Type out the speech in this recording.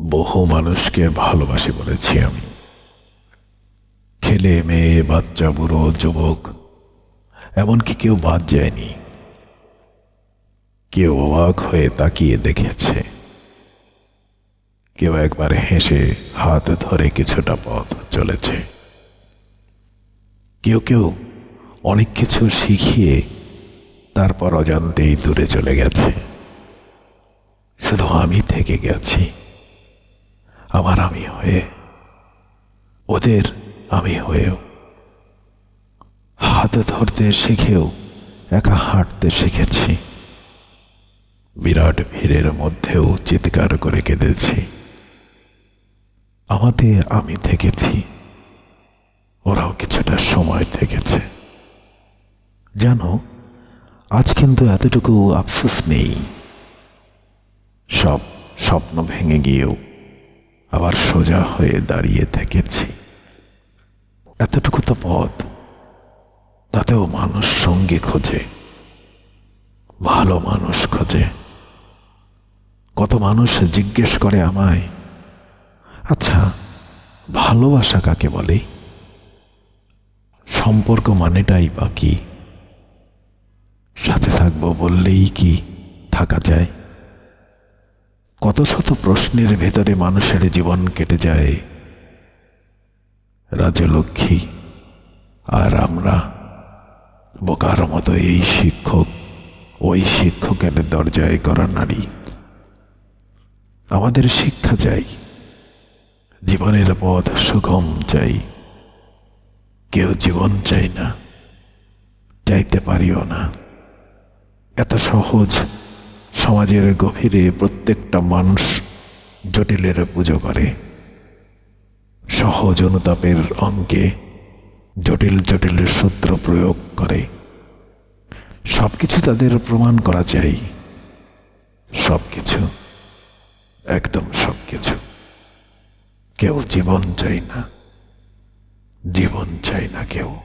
বহু মানুষকে ভালোবাসি বলেছি আমি। ছেলে, মেয়ে, বাচ্চা, বুড়ো, যুবক, এমনকি কেউ বাদ যায়নি। কেউ অবাক হয়ে তাকিয়ে দেখেছে। কেউ একবার হেসে হাত ধরে কিছুটা পথ চলেছে। কেউ কেউ অনেক কিছু শিখিয়ে তারপর অজান্তেই দূরে চলে গেছে। শুধু আমি থেকে গেছি। আমার আমি হয়ে, ওদের আমি হয়েও। হাতে ধরতে শিখেও একা হাঁটতে শিখেছি। বিরাট ভিড়ের মধ্যেও চিৎকার করে কেঁদেছি। আমাতে আমি থেকেছি। ওরাও কিছুটা সময় থেকেছে। জানো আজ কিন্তু এতটুকু আফসোস নেই। সব স্বপ্ন ভেঙে গিয়েও আবার সোজা হয়ে দাঁড়িয়ে থেকেছি। এতটুকু তো পথ, তাতেও মানুষ সঙ্গী খোঁজে, ভালো মানুষ খোঁজে। কত মানুষ জিজ্ঞেস করে আমায় আচ্ছা ভালোবাসা কাকে বলে? সম্পর্ক মানেটাই বাকি সাথে থাকব বললেই কি থাকা যায়? কত শত প্রশ্নের ভেতরে মানুষের জীবন কেটে যায়। রাজলক্ষ্মী আর আমরা, বোকার মতো এই শিক্ষক, ওই শিক্ষকের দরজায় করা নারী। আমাদের শিক্ষা চাই, জীবনের পথ সুগম চাই। কেউ জীবন চাই না, চাইতে পারিও না। এত সহজ সমাজের গভীরে প্রত্যেকটা মানুষ জটিলের পুজো করে। সহজ অনুতাপের অঙ্কে জটিল জটিল সূত্র প্রয়োগ করে। সব কিছু তাদের প্রমাণ করা চাই। সব কিছু একদম সব কিছু কেউ জীবন চাই না, জীবন চাই না কেউ।